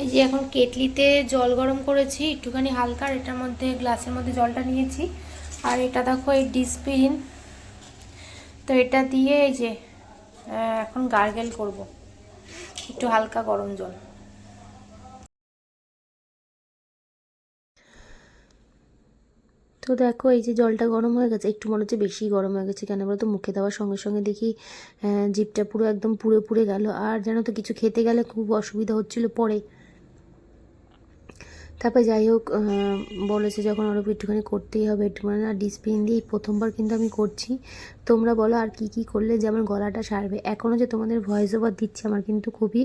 এই যে এখন কেটলিতে জল গরম করেছি, একটুখানি হালকা এটার মধ্যে গ্লাসের মধ্যে জলটা নিয়েছি। আর এটা দেখো, এই ডিসপিন। তো এটা দিয়ে এই যে এখন গার্গেল করব। একটু হালকা গরম জল। তো দেখো, এই যে জলটা গরম হয়ে গেছে, একটু মনে হচ্ছে বেশি গরম হয়ে গেছে কেন বলতো? মুখে দেওয়ার সঙ্গে সঙ্গে দেখি জিভটা পুরো একদম পুড়ে পুড়ে গেল। আর যেন তো, কিছু খেতে গেলে খুব অসুবিধা হচ্ছিল পরে। তারপরে যাই হোক বলেছে যখন আরও একটুখানি করতেই হবে একটুখানি আর ডিসপ্লিন দিয়েই প্রথমবার কিন্তু আমি করছি। তোমরা বলো আর কি কি করলে যে আমার গলাটা সারবে। এখনও যে তোমাদের ভয়েস ওভার দিচ্ছে আমার কিন্তু খুবই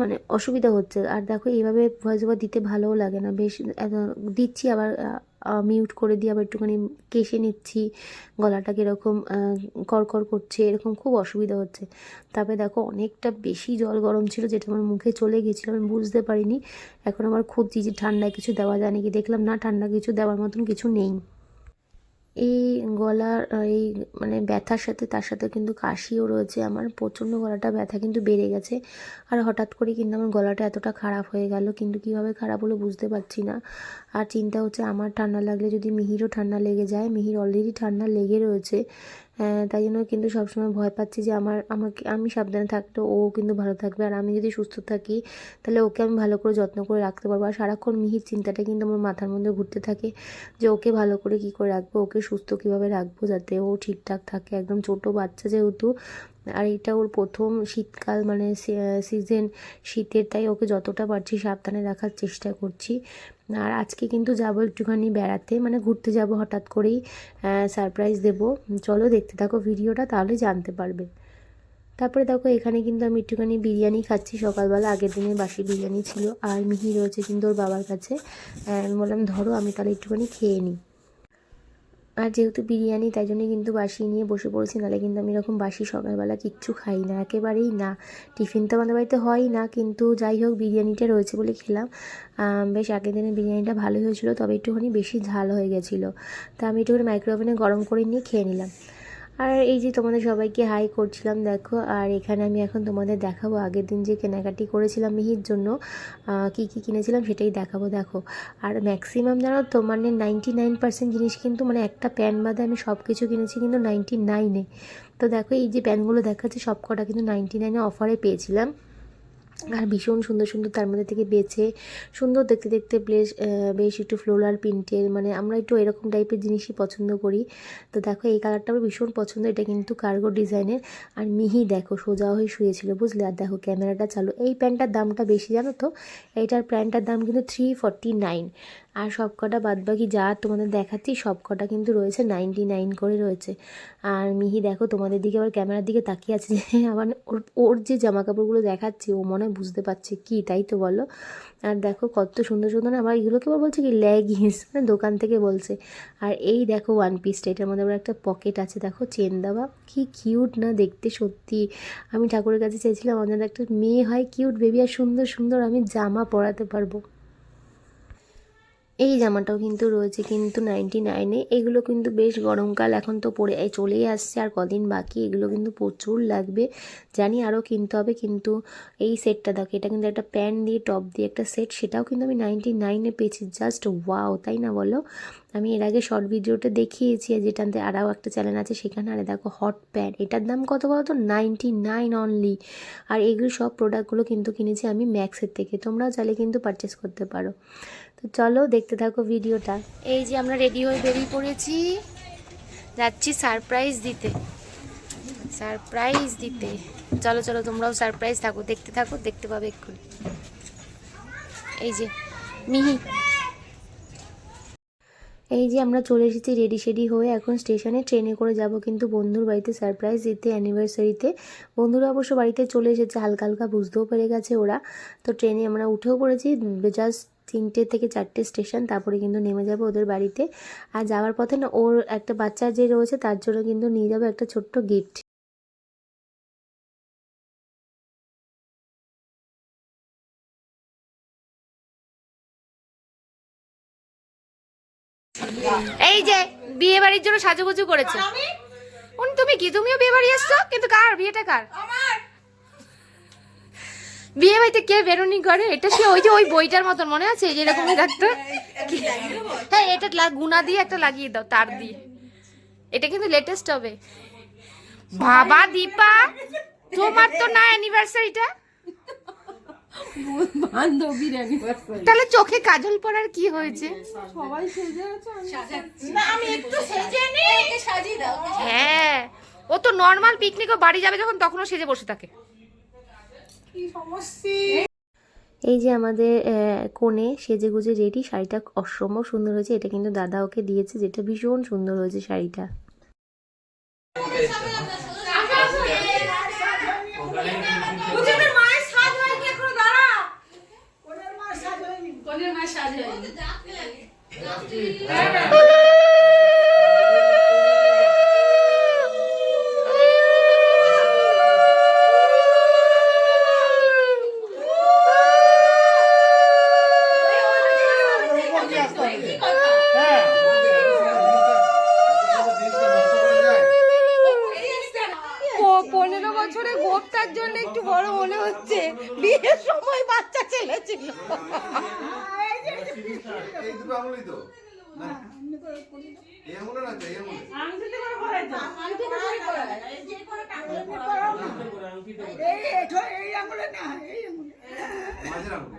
মানে অসুবিধা হচ্ছে। আর দেখো, এইভাবে ভয়েস ওভার দিতে ভালোও লাগে না। বেশ দিচ্ছি আবার মিউট করে দিয়ে আবার একটুখানি কেশে নিচ্ছি। গলাটা কীরকম কড়কড় করছে, এরকম খুব অসুবিধা হচ্ছে। তারপরে দেখো, অনেকটা বেশি জল গরম ছিল যেটা আমার মুখে চলে গেছিল আমি বুঝতে পারিনি। এখন আমার খুব যে ঠান্ডায় কিছু দেওয়া যায় নাকি দেখলাম না, ঠান্ডা কিছু দেওয়ার মতন কিছু নেই। এই গলার এই মানে ব্যথার সাথে তার সাথে কিন্তু কাশিও রয়েছে। আমার প্রচণ্ড গলাটা ব্যথা কিন্তু বেড়ে গেছে। আর হঠাৎ করে কিন্তু আমার গলাটা এতটা খারাপ হয়ে গেল কিন্তু কীভাবে খারাপ হলো বুঝতে পারছি না। আর চিন্তা হচ্ছে আমার ঠান্ডা লাগলে যদি মিহিরও ঠান্ডা লেগে যায় মিহির অলরেডি ঠান্ডা লেগে রয়েছে। আহ, তাই জন্য কিন্তু সবসময় ভয় পাচ্ছি যে আমার আমাকে আমি সাবধানে থাকলে ও কিন্তু ভালো থাকবে। আর আমি যদি সুস্থ থাকি তাহলে ওকে আমি ভালো করে যত্ন করে রাখতে পারব। আর সারাক্ষণ মিহির চিন্তাটা কিন্তু আমার মাথার মধ্যে ঘুরতে থাকে যে ওকে ভালো করে কী করে রাখব ওকে সুস্থ কীভাবে রাখব যাতে ও ঠিকঠাক থাকে? একদম ছোট বাচ্চা যেহেতু, আর এটা ওর প্রথম শীতকাল মানে সিজন শীতের, তাই ওকে যতটা পারছি সাবধানে রাখার চেষ্টা করছি। আর আজকে কিন্তু যাব একটুখানি বেড়াতে মানে ঘুরতে যাব হঠাৎ করেই সারপ্রাইজ দেব। চলো দেখতে থাকো ভিডিওটা, তাহলে জানতে পারবে। তারপরে দেখো, এখানে কিন্তু আমি একটুখানি বিরিয়ানি খাচ্ছি। সকালবেলা আগের দিনের বাসি বিরিয়ানি ছিল, আর মিহি রয়েছে কিন্তু ওর বাবার কাছে। আমি বললাম, ধরো, আমি তাহলে একটুখানি খেয়ে নিই। আর যেহেতু বিরিয়ানি, তাই জন্যই কিন্তু বাসি নিয়ে বসে পড়েছি। নাহলে কিন্তু আমি এরকম বাসি সকালবেলা কিচ্ছু খাই না। একেবারেই না। টিফিন তো আমাদের বাড়িতে হয় না, কিন্তু যাই হোক বিরিয়ানিটা রয়েছে বলে খেলাম। বেশ আগের দিনে বিরিয়ানিটা ভালো হয়েছিল, তবে একটুখানি বেশি ঝাল হয়ে গেছিল। তা আমি একটুখানি মাইক্রোওভেনে গরম করে নিয়ে খেয়ে নিলাম। আর এই যে তোমাদের সবাইকে হাই করছিলাম, দেখো, আর এখানে আমি এখন তোমাদের দেখাবো। আগের দিন যে কেনাকাটি করেছিলাম মিহির জন্য কি কি কিনেছিলাম সেটাই দেখাবো, দেখো। আর ম্যাক্সিমাম জানো তো মানে নাইনটি নাইন পার্সেন্ট জিনিস কিন্তু মানে একটা প্যান বাদে আমি সব কিছু কিনেছি কিন্তু নাইনটি নাইনে তো দেখো, এই যে প্যানগুলো দেখাচ্ছে সব কটা কিন্তু নাইনটি নাইনে অফারে পেয়েছিলাম। আর ভীষণ সুন্দর সুন্দর তার মধ্যে থেকে বেছে, সুন্দর দেখতে দেখতে প্লেস বেশ একটু ফ্লোরাল প্রিন্টের মানে আমরা একটু এরকম টাইপের জিনিসই পছন্দ করি। তো দেখো, এই কালারটা আমার ভীষণ পছন্দ, এটা কিন্তু কার্গো ডিজাইনের আর মিহি দেখো, সোজা হয়ে শুয়েছিল, বুঝলে? আর দেখো, ক্যামেরাটা চালু। এই প্যান্টটার দামটা বেশি, জানো তো? এইটার প্যান্টটার দাম কিন্তু থ্রি ফর্টি নাইন আর সব কটা বাদবাকি যা তোমাদের দেখাচ্ছি, সব কটা কিন্তু রয়েছে নাইনটি নাইন করে রয়েছে। আর মিহি, দেখো, তোমাদের দিকে আবার ক্যামেরার দিকে তাকিয়ে আছে যে, আবার ওর ওর যে জামা কাপড়গুলো দেখাচ্ছি, ও মনে হয় বুঝতে পারছে কি, তাই তো বলো। আর দেখো, কত সুন্দর সুন্দর না, আবার এগুলোকে আবার বলছে কি লেগিংস মানে দোকান থেকে বলছে। আর এই দেখো ওয়ান পিসটা এটার মধ্যে আবার একটা পকেট আছে, দেখো চেন দেওয়া। কি কিউট না, দেখতে সত্যি। আমি ঠাকুরের কাছে চেয়েছিলাম, আমাদের একটা মেয়ে হয় কিউট বেবি আর সুন্দর সুন্দর আমি জামা পরাতে পারব। এই জামাটাও কিন্তু রয়েছে কিন্তু নাইনটি নাইনে এগুলো কিন্তু বেশ গরমকাল এখন তো পরে চলেই আসছে আর কদিন বাকি। এগুলো কিন্তু প্রচুর লাগবে। জানি আরও কিনতে হবে কিন্তু এই সেটটা দেখো, এটা কিন্তু একটা প্যান্ট দিয়ে টপ দিয়ে একটা সেট সেটাও কিন্তু আমি নাইনটি নাইনে পেয়েছি। জাস্ট ওয়াও তাই না বলো? আমি এর আগে শর্ট ভিডিওটা দেখিয়েছি যেটাতে আরও একটা চ্যানেল আছে সেখানে, আরে দেখো হট প্যান্ট এটার দাম কত বলো তো? নাইনটি নাইন অনলি আর এগুলো সব প্রোডাক্টগুলো কিন্তু কিনেছি আমি ম্যাক্সের থেকে। তোমরাও চাইলে কিন্তু পারচেস করতে পারো। তো চলো দেখতে থাকো ভিডিওটা। এই যে আমরা রেডি হয়ে বেরিয়ে পড়েছি। যাচ্ছি সারপ্রাইজ দিতে। সারপ্রাইজ দিতে। চলো চলো তোমরাও সারপ্রাইজ থাকো। দেখতে থাকো দেখতে পাবে এক্ষুনি। এই যে মিহি। এই যে আমরা চলে এসেছি রেডি শেডি হয়ে। এখন স্টেশনে ট্রেনে করে যাব। কিন্তু বন্ধুর বাড়িতে সারপ্রাইজ দিতে অ্যানিভার্সারিতে বন্ধুরা অবশ্য বাড়িতে চলে এসেছে। হালকা হালকা বুঝতেও পেরে গেছে ওরা। তো ট্রেনে আমরা উঠেও পড়েছি। জাস্ট তিনটে থেকে চারটে স্টেশন তারপরে কিন্তু নেমে যাব ওদের বাড়িতে। আর যাওয়ার পথে না ওর একটা বাচ্চা যে রয়েছে তার জন্য কিন্তু নিয়ে যাব একটা ছোট্ট গিফট। এই যে বিয়ে বাড়ির জন্য সাজুগুজু করেছে। উনি তুমি কি? তুমিও বিয়ে বাড়ি এসছো? কিন্তু কার? বিয়েটা কার? বিয়ে বাড়িতে কে বেরোনি করে এটা সে ওই যে ওই বইটার মতন মনে আছে এই যে এরকমই থাকতো হ্যাঁ এটা লা- গুনা দিয়ে একটা লাগিয়ে দাও তার দিয়ে। এটা কিন্তু লেটেস্ট হবে। বাবা দীপা তোমার তো না অ্যানিভার্সারিটা বান্ধবীর। তাহলে চোখে কাজল পরার কি হয়েছে? সবাই সেজে আছে হ্যাঁ ও তো নর্মাল পিকনিকও বাড়ি যাবে যখন তখনও সেজে বসে থাকে। এই যে আমাদের কোণে সেজে গুজে রেডি শাড়িটা অসম্ভব সুন্দর হয়েছে। এটা কিন্তু দাদা ওকে দিয়েছে যেটা ভীষণ সুন্দর হয়েছে শাড়িটা। পনেরো গোপটার জন্য একটু বড় মনে হচ্ছে। বিয়ের সময় বাচ্চা ছেলে ছিল। এই দুটো আঙুলই তো না। এই আঙুলে না তো এই আঙুলে মাঝের আঙুলে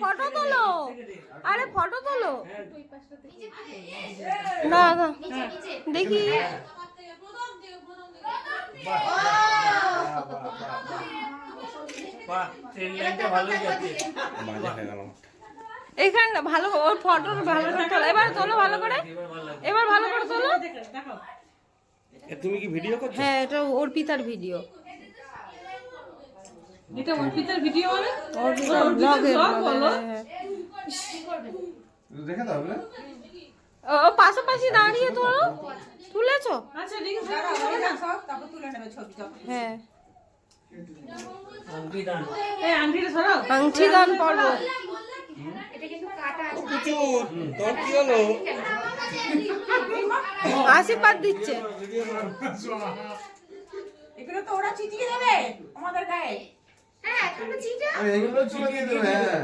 ফটো তোলো আরে ফটো তোলো না না। দেখি। এখানে ভালো ওর ফটো ভালো তোলো এবার তোলো ভালো করে। এবার ভালো করে তোলো। তুমি কি ভিডিও করছ? হ্যাঁ এটা অর্পিতার ভিডিও এটা অর্পিতার ভিডিও মানে অর্পিতার ব্লগের দেখে দাও ও পাশাপাশি দাঁড়িয়ে তোলো তুলেছো? আচ্ছা হ্যাঁ। আংটি দান পর্ব। আশীর্বাদ দিচ্ছে। এগুলো তো ওরা চিটিয়ে দেবে আমাদের গায়ে। এগুলো চলে দেবে হ্যাঁ।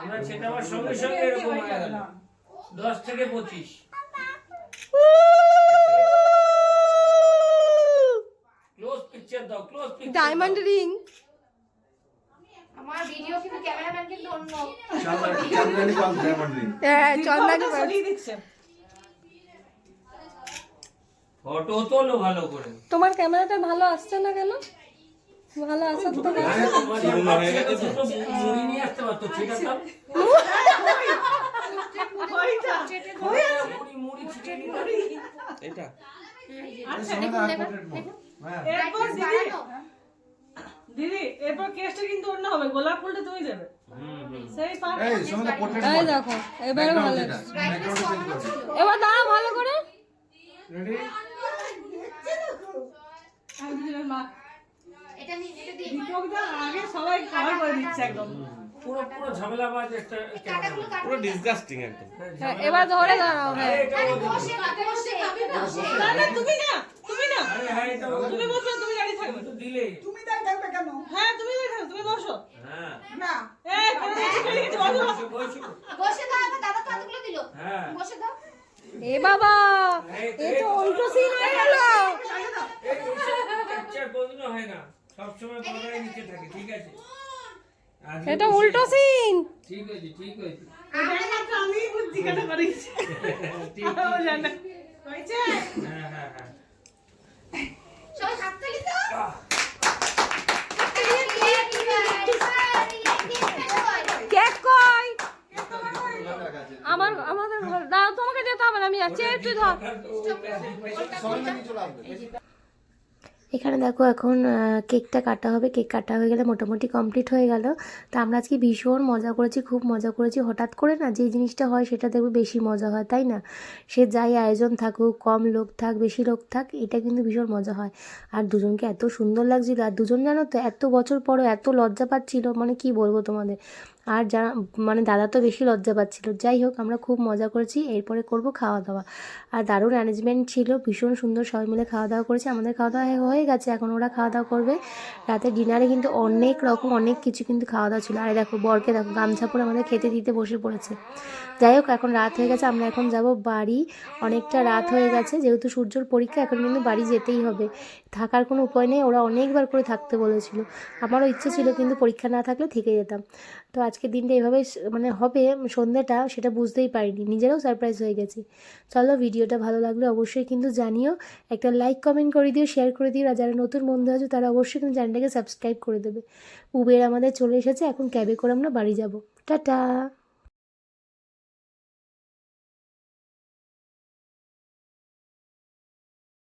আমরা ছেটাবার সঙ্গে সঙ্গে এরকম হয়ে গেল। দশ থেকে পঁচিশ। ক্লোজ পিকচার দাও ক্লোজ পিকচার ডায়মন্ড রিং চাঁদা- চাঁদরানী পাল ডায়মন্ড রিং হ্যাঁ চন্দানি সরিয়ে দিচ্ছে। ফটো তোলো ভালো করে। তোমার ক্যামেরাটা ভালো আসছে না কেন? ভালো আসার তো এটা দিদি এরপর কেসটা কিন্তু অন্য হবে গোলাপ ফুলটা তুমি দেবে। সেই এই দেখো এবারে ভালো এবার দাঁড়া ভালো করে। রেডি আগে সবাই কভার করে দিচ্ছে একদম পুরো পুরো ঝামেলাবাজ একটা পুরো ডিসগাস্টিং একদম হ্যাঁ, এবার ধরে হ্যাঁ দিল। না না তুমি না তুমি না হ্যাঁ তুমি। বসবে তুমি দাঁড়িয়ে থাকবে তুমি তাই থাকবে কেন হ্যাঁ তুমি দাঁড়িয়ে থাকবে তুমি বসো হ্যাঁ না এই বসো বসে বসে বসে দাও দাদা তো হাতগুলো দিল হ্যাঁ বসে দাও এ বাবা এ তো উল্টো সিন হয়ে গেল পিকচার হয় না সবসময় নিচে থাকে ঠিক আছে? এটা উল্টো আছে। সিন। ঠিক আছে ঠিক আছে। আমি জিজ্ঞাসা করেছি ঠিক হয়েছে? হ্যাঁ হ্যাঁ হ্যাঁ। সবাই কেক কই? আমার আমাদের ঘর দাও তোমাকে যেতে হবে না আমি যাচ্ছি। এই তুই ধর সঙ্গে নিয়ে চলে আসবে এখানে দেখো এখন কেকটা কাটা হবে। কেক কাটা হয়ে গেলে মোটামুটি কমপ্লিট হয়ে গেল। তা আমরা আজকে ভীষণ মজা করেছি, খুব মজা করেছি। হঠাৎ করে না যে জিনিসটা হয় সেটা দেখবে বেশি মজা হয়, তাই না? সে যাই আয়োজন থাকুক, কম লোক থাক, বেশি লোক থাক, এটা কিন্তু ভীষণ মজা হয়। আর দুজনকে এত সুন্দর লাগছিল। আর দুজন জানো তো, এত বছর পরও এত লজ্জা পাচ্ছিল। মানে কি বলব তোমাদের? আর যারা মানে দাদা তো বেশি লজ্জা পাচ্ছিল। যাই হোক, আমরা খুব মজা করেছি, এরপরে করব খাওয়া দাওয়া আর দারুণ অ্যারেঞ্জমেন্ট ছিল, ভীষণ সুন্দর সবাই মিলে খাওয়া দাওয়া করেছি। আমাদের খাওয়া দাওয়া হয়ে গেছে, এখন ওরা খাওয়া দাওয়া করবে। রাতে ডিনারে কিন্তু অনেক রকম, অনেক কিছু কিন্তু খাওয়া দাওয়া ছিল। আর দেখো, বরকে দেখো, গামছা পরে আমাদের খেতে দিতে বসে পড়েছে। যাই হোক, এখন রাত হয়ে গেছে, আমরা এখন যাব বাড়ি। অনেকটা রাত হয়ে গেছে, যেহেতু সূর্যর পরীক্ষা, এখন কিন্তু বাড়ি যেতেই হবে। থাকার কোনো উপায় নেই, ওরা অনেকবার করে থাকতে বলেছিল। আমারও ইচ্ছে ছিল কিন্তু পরীক্ষা না থাকলে থেকে যেতাম। তো আজকের দিনটা এভাবে মানে হবে, সন্ধ্যাটা সেটা বুঝতেই পারিনি, নিজেরাও সারপ্রাইজ হয়ে গেছি। চলো ভিডিওটা ভালো লাগলে অবশ্যই কিন্তু জানিও, একটা লাইক কমেন্ট করে দিও শেয়ার করে দিও, আর যারা নতুন বন্ধু আছে তারা অবশ্যই কিন্তু চ্যানেলটাকে সাবস্ক্রাইব করে দেবে। উবের আমাদের চলে এসেছে, এখন ক্যাবে করে আমরা বাড়ি যাব। টাটা!